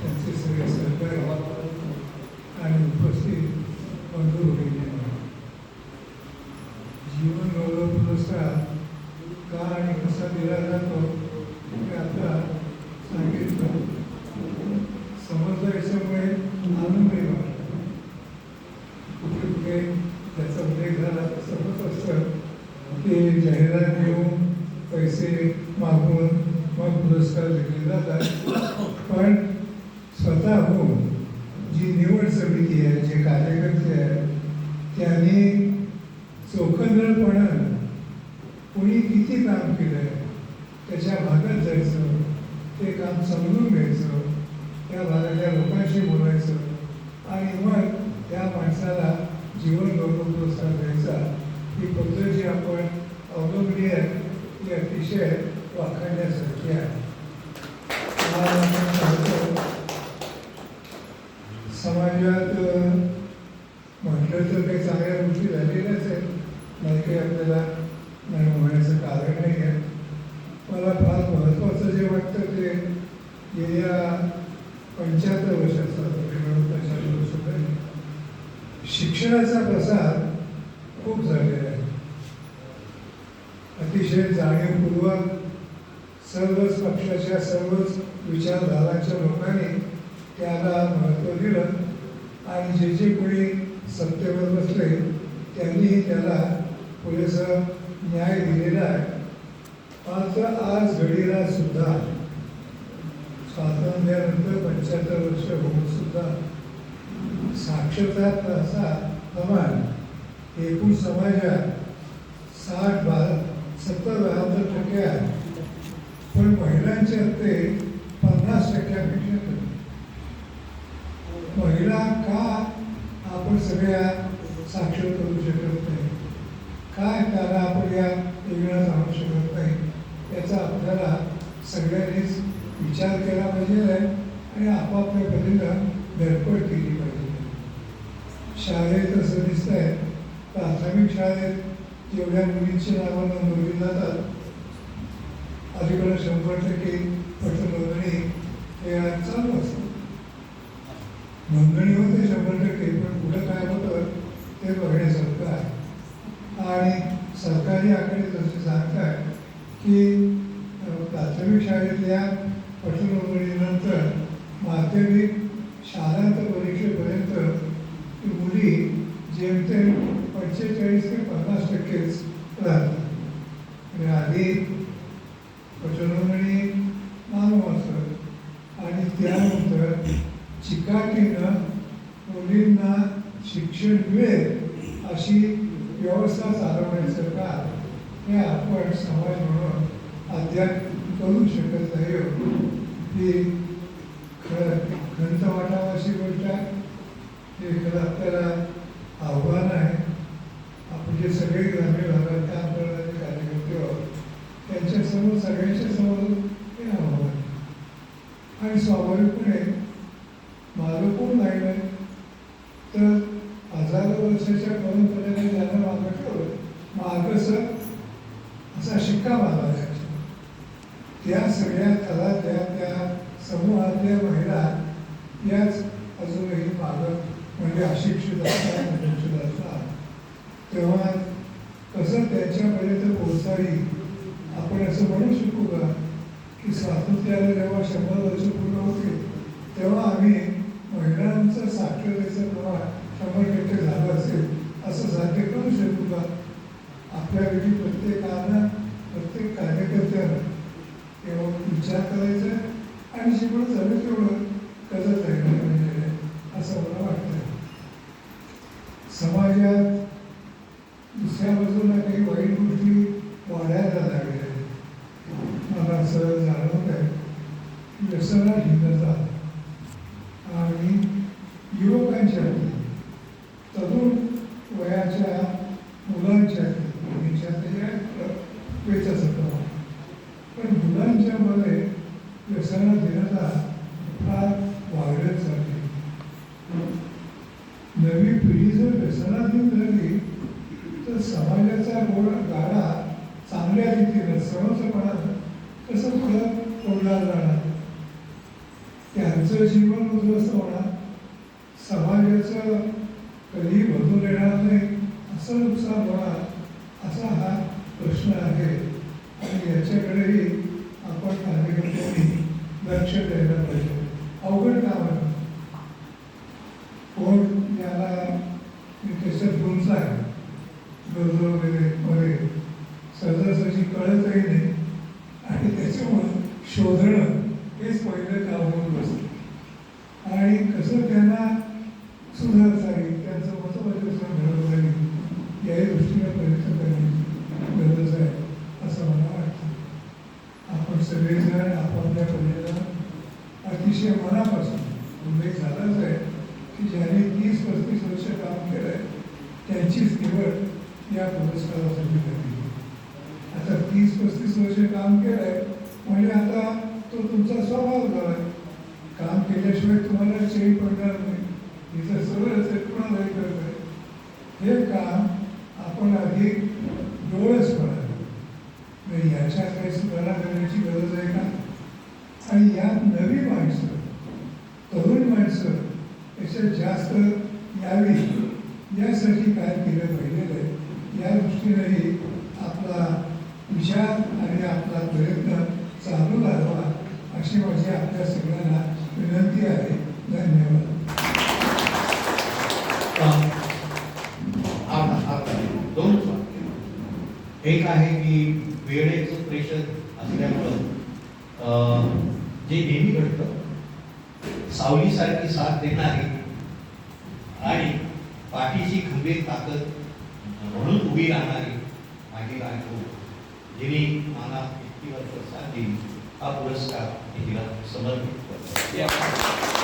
त्यांचे सगळे आणि उपस्थित का आणि कसा दिला जातो हे आता सांगितलं त्याचा उल्लेख झाला तसं होत असतं ते जाहिरात देऊन पैसे मागून मग पुरस्कार दिले जातात. पण स्वतःहून जी निवड समिती आहे जे कार्यकर्ते आहेत त्यांनी चोखंदळपणानं कोणी किती काम केलं आहे त्याच्या भागात जायचं ते काम समजून घ्यायचं त्या भागातल्या लोकांशी बोलायचं समाजात म्हटलं तर काही चांगल्या गोष्टी झालेल्याच आहेत. नाही काही आपल्याला नाही म्हणायचं कारण नाही आहे. मला फार महत्त्वाचं जे वाटतं ते गेल्या पंच्याहत्तर वर्षाचा पंच्याहत्तर वर्ष शिक्षणाचा प्रसार खूप झालेला आहे. अतिशय जाणीवपूर्वक सर्वच पक्षाच्या सर्वच विचारधारांच्या लोकांनी त्याला महत्त्व दिलं. आणि जे जे कोणी सत्तेवर बसले त्यांनीही त्याला पुरेसं न्याय दिलेला आहे. मात्र आज घडीला सुद्धा स्वातंत्र्यानंतर पंच्याहत्तर वर्ष होऊन सुद्धा साक्षरता असा प्रमाण एकूण समाजात साठ बा सत्तर बहात्तर टक्के आहे. पण महिलांचे ते पन्नास टक्क्यापेक्षा कमी महिला का आपण सगळ्या साक्षर करू शकत नाही? काय कारण आपण या योजना जाणू शकत नाही? याचा आपल्याला सगळ्यांनीच विचार केला पाहिजे आणि आपापल्या पद्धतीनं धडपड केली पाहिजे. शाळेत असं दिसत आहे प्राथमिक शाळेत जेवढ्या मुलींची नावं नोंदवली जातात अलीकडे शंभर टक्के पटनोंदणी हे आज चालू असतं. नोंदणी होते शंभर टक्के पण कुठं काय होतं ते बघण्यासारखं आहे. आणि सरकारी आकडे तसे सांगतात की प्राथमिक शाळेतल्या पटनोंदणीनंतर माध्यमिक शाळांत परीक्षेपर्यंत मुली जेमतेम पंचेचाळीस ते पन्नास टक्केच राहतात आणि आधी पटनोंदणी नाव असतं आणि त्यानंतर चिकाटीनं मुलींना शिक्षण मिळेल अशी व्यवस्था चालवण्याचं का हे आपण समाज म्हणून अद्याप करू शकत नाही हो. ही खरं खंत वाटावं अशी गोष्ट आहे. हे खरं आपल्याला आव्हान आहे. आपण जे सगळे ग्रामीण भागात काम करणारे कार्यकर्ते आहोत त्यांच्यासमोर सगळ्यांच्या समोर हे आव्हान आहे. आणि स्वाभाविकपणे माझं कोण राहिलं तर हजारो वर्षाच्या परंपरेने ज्यांना मागं ठेवलं मागसं असा शिक्का मारला जायचा त्या सगळ्या कला त्या समूहातल्या महिला याच अजूनही मागं म्हणजे अशिक्षित असतात अशिक्षित असतात. तेव्हा कसं त्यांच्यापर्यंत पोहोचावी आपण असं म्हणू शकू का की स्वातंत्र्याला जेव्हा शंभर वर्ष पूर्ण होते तेव्हा आम्ही महिलांचं साक्षरतेचं प्रमाण शंभर टक्के झालं असेल असं साध्य करू शकू का? आपल्यापैकी प्रत्येकानं प्रत्येक कार्यकर्त्यानं तेव्हा विचार करायचा आणि जेवढं झालं तेवढं करत राहिलं पाहिजे असं मला वाटतं समाजात दुसऱ्या बाजूला काही वाईट गोष्टी वाढायला लागल्या. मला असं जाणवत आहे की व्यसना हिंदता मुलांच्या मुलींच्या वेचा प्रमाण पण मुलांच्या मध्ये व्यसना देण्याचा फार वाढत चालली नवी पिढी जर व्यसनाधीन झाली तर तर समाजाचा गोड गाडा चांगल्या रीतीनं समर्थपणानं कसं पुढं तोडला जाणार त्यांचं जीवन उद्ध्वस्त होणार समाजाचं असं नुकसान होणार असा हा प्रश्न आहे. आणि याच्याकडेही आपण कार्यकर्त्यांनी लक्ष द्यायला पाहिजे. अवघड काम आहे कोण याला त्याच्यात गुंच आहे? गरज वगैरे वगैरे सहजासहजी कळतही नाही. आणि त्याच्यामुळं शोधणं हेच पहिलं काम होऊन बसतं आणि कसं त्यांना सुधारता येईल त्यांचं मतपरिवर्तन घडवता येईल याही दृष्टीने प्रयत्न करण्याची गरज आहे असं मला वाटतं आपण सगळेजण आपापल्या परीनं अतिशय मनापासून उल्लेख झालाच आहे की ज्यांनी तीस पस्तीस वर्ष काम केलं आहे त्यांचीच निवड या पुरस्कारासाठी झाली आता तीस पस्तीस वर्ष काम केलं आहे म्हणजे आता तो तुमचा स्वभाव झाला काम केल्याशिवाय तुम्हाला चेन पडणार नाही. हिचं सगळं ते कुणालाही करत आहे हे काम आपण अधिक डोळे पडावे नाही याच्यात काही सुधारणा करण्याची गरज आहे का आणि यात नवी माणसं तरुण माणसं याच्यात जास्त यावी यासाठी काय केलं पाहिजे आहे या दृष्टीनेही आपला विचार आणि आपला प्रयत्न चालू राहावा अशी माझी आपल्या सगळ्यांना विनंती आहे. धन्यवाद. दोन एक आहे की वेळेचं प्रेशर असल्यामुळं जे नेहमी घडतं सावलीसारखी साथ देणारी आणि पाठीची खंबीर ताकद उभी राहणारी माझी बायको जिने मला इतकी वर्ष साथ दिली. हा पुरस्कार मी तिला समर्पित करतो.